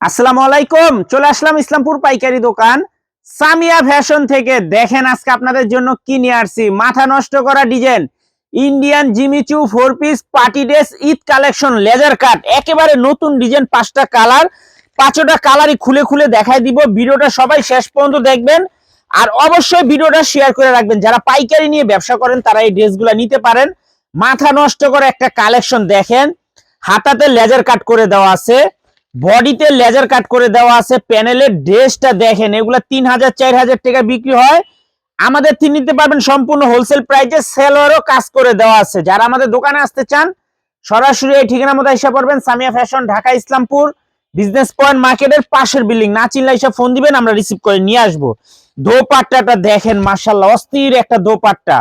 আসসালামু আলাইকুম, চলে আসলাম ইসলামপুর পাইকারি দোকান। সামিয়া ফ্যাশন থেকে দেখেন আজকে আপনাদের জন্য কি নিয়ে আসছি। মাথা নষ্ট করা design, Indian Jimmy Choo four piece, party dress, Eid collection, laser cut, একেবারে নতুন ডিজাইন, পাঁচটা কালার। পাঁচটা কালারই খুলে খুলে দেখাই দিব। ভিডিওটা সবাই শেষ পর্যন্ত দেখবেন। আর অবশ্যই ভিডিওটা শেয়ার করে রাখবেন। যারা পাইকারি নিয়ে ব্যবসা করেন, তারা এই ড্রেসগুলো নিতে পারেন। মাথা নষ্ট করে একটা কালেকশন দেখেন। হাতাতে লেজার কাট করে দেওয়া আছে। বডিতে লেজার কাট করে দেওয়া আছে প্যানেলের ড্রেসটা দেখেন, এগুলা তিন হাজার, চার হাজার টাকা বিক্রি হয়। আমাদের থেকে নিতে পারবেন সম্পূর্ণ হোলসেল প্রাইসে সেলোয়ারও কাজ করে দেওয়া আছে। যারা আমাদের দোকানে আসতে চান, সরাসরি এই ঠিকানা মতো এসে পড়বেন, Samia fashion Dhaka, Islampur business point মার্কেটের পাশের বিল্ডিং না চিনলে এসে ফোন দিবেন, আমরা রিসিভ করে নিয়ে আসব। দোপাট্টাটা দেখেন মার্শাল্লাহ অস্থির একটা দোপাট্টা।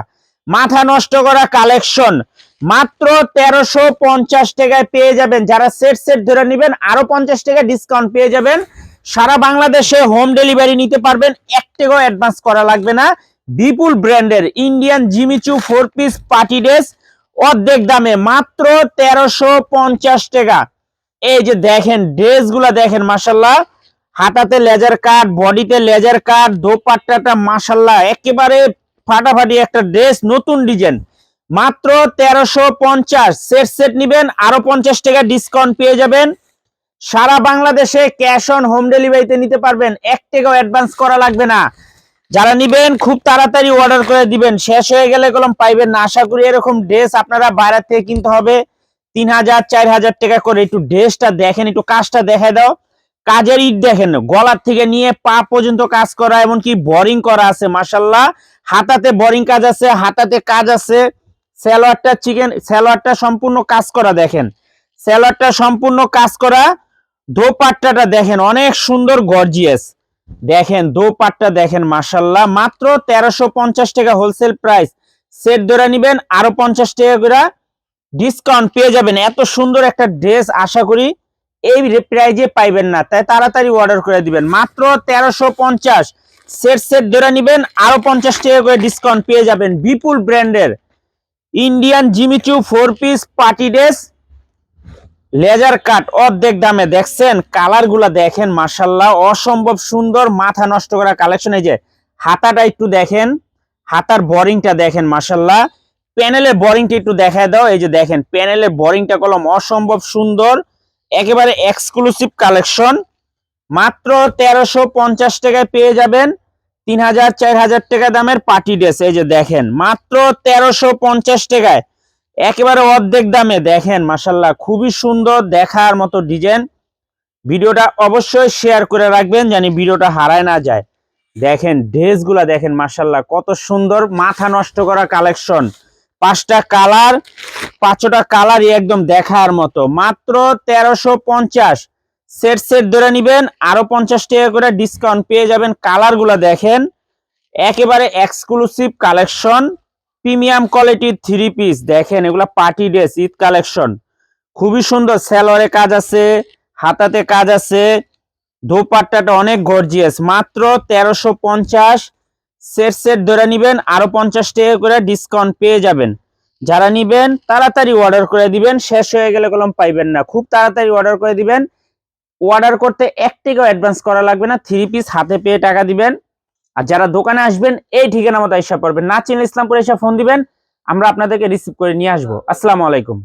মাথা নষ্ট করা কালেকশন মাত্র তেরোশো পঞ্চাশ টাকায় পেয়ে যাবেন। যারা সেট সেট ধরে নেবেন, আরও পঞ্চাশ টাকা ডিসকাউন্ট পেয়ে যাবেন। সারা বাংলাদেশে হোম ডেলিভারি নিতে পারবেন, এক টাকাও অ্যাডভান্স করা লাগবে না। বিপুল ব্র্যান্ডের Indian Jimmy Choo four piece party dress অর্ধেক দামে মাত্র তেরোশো পঞ্চাশ টাকা। এই যে দেখেন ড্রেসগুলা দেখেন মাসাল্লাহ হাতাতে লেজার কাট বডিতে লেজার কাট দোপাট্টাটা মাসাল্লাহ একেবারে ফাটাফাটি একটা ড্রেস নতুন ডিজাইন মাত্র তেরোশো পঞ্চাশ। সেট সেট নিবেন, আরও পঞ্চাশ টাকা ডিসকাউন্ট পেয়ে যাবেন। সারা বাংলাদেশে ক্যাশ অন হোম ডেলিভারিতে নিতে পারবেন। এক টাকাও অ্যাডভান্স করা লাগবে না। যারা নিবেন, খুব তাড়াতাড়ি অর্ডার করে দিবেন। শেষ হয়ে গেলে কলম পাইবেন না। আশা করি এরকম ড্রেস আপনারা বাইরে থেকে কিনতে হবে। তিন হাজার, চার হাজার টাকা করে একটু ড্রেসটা দেখেন, একটু কাজটা দেখে দাও। কাজের ইট দেখেন, গলার থেকে নিয়ে পা পর্যন্ত কাজ করা, এমনকি বোরিং করা আছে মাসাল্লাহ হাতাতে বোরিং কাজ আছে, হাতাতে কাজ আছে। স্যালোয়ারটা চিকেন, স্যালোয়ারটা সম্পূর্ণ কাজ করা দেখেন। স্যালোয়ারটা সম্পূর্ণ কাজ করা দোপাট্টাটা দেখেন, অনেক সুন্দর গর্জিয়াস। দেখেন, দোপাট্টা দেখেন মাসাল্লাহ মাত্র তেরোশো পঞ্চাশ টাকা হোলসেল প্রাইস সেট ধরে নিবেন, আরও পঞ্চাশ টাকা করে ডিসকাউন্ট পেয়ে যাবেন। এত সুন্দর একটা ড্রেস আশা করি এই প্রাইজে পাইবেন না, তাই তাড়াতাড়ি অর্ডার করে দিবেন। মাত্র তেরোশো পঞ্চাশ। সেট সেট ধরে নিবেন, আরও পঞ্চাশ টাকা করে ডিসকাউন্ট পেয়ে যাবেন বিপুল ব্র্যান্ডের Indian Jimmy Choo four piece party dress laser cut অর্ধেক দামে। দেখছেন? কালারগুলা দেখেন মার্শাল্লাহ অসম্ভব সুন্দর, মাথা নষ্ট করা কালেকশন এই যে, হাতাটা একটু দেখেন, হাতার বোরিংটা দেখেন মার্শাল্লাহ প্যানেলের বোরিংটা একটু দেখায় দাও। এই যে দেখেন প্যানেলের বোরিংটা কলম, অসম্ভব সুন্দর, একেবারে এক্সক্লুসিভ কালেকশন মাত্র তেরোশো পঞ্চাশ টাকায় পেয়ে যাবেন। তিন হাজার চার হাজার টাকা দামের পার্টি ড্রেস, এই যে দেখেন, মাত্র তেরোশো পঞ্চাশ টাকায়। একেবারে অর্ধেক দামে, দেখেন মাসাল্লাহ খুবই সুন্দর দেখার মতো ডিজাইন। ভিডিওটা অবশ্যই শেয়ার করে রাখবেন, জানি ভিডিওটা হারায় না যায়। দেখেন, ড্রেসগুলা দেখেন মাসাল্লাহ কত সুন্দর মাথা নষ্ট করা কালেকশন। পাঁচটা কালার, পাঁচটা কালারই একদম দেখার মতো। মাত্র তেরোশো পঞ্চাশ। সেট সেট ধরে নিবেন, আরও পঞ্চাশ টাকা করে ডিসকাউন্ট পেয়ে যাবেন। কালারগুলা দেখেন, একেবারে এক্সক্লুসিভ কালেকশন প্রিমিয়াম কোয়ালিটির থ্রি পিস দেখেন, এগুলা পার্টি ড্রেস ঈদ কালেকশন খুবই সুন্দর স্যালোয়ারে কাজ আছে, হাতাতে কাজ আছে, দোপাট্টাটা অনেক গর্জিয়াস মাত্র তেরোশো পঞ্চাশ, সেট সেট ধরে নিবেন, আরও পঞ্চাশ টাকা করে ডিসকাউন্ট পেয়ে যাবেন। যারা নিবেন, তাড়াতাড়ি অর্ডার করে দিবেন, শেষ হয়ে গেলে কলম পাইবেন না। খুব তাড়াতাড়ি অর্ডার করে দিবেন অর্ডার করতে এক টাকাও অ্যাডভান্স করা লাগবে না। থ্রি পিস হাতে পেয়ে টাকা দিবেন। আর যারা দোকানে আসবেন, এই ঠিকানা মতো এসে পড়বেন। না চিনলে ইসলামপুরে এসে ফোন দিবেন। আমরা আপনাদেরকে রিসিভ করে নিয়ে আসব। আসসালামু আলাইকুম।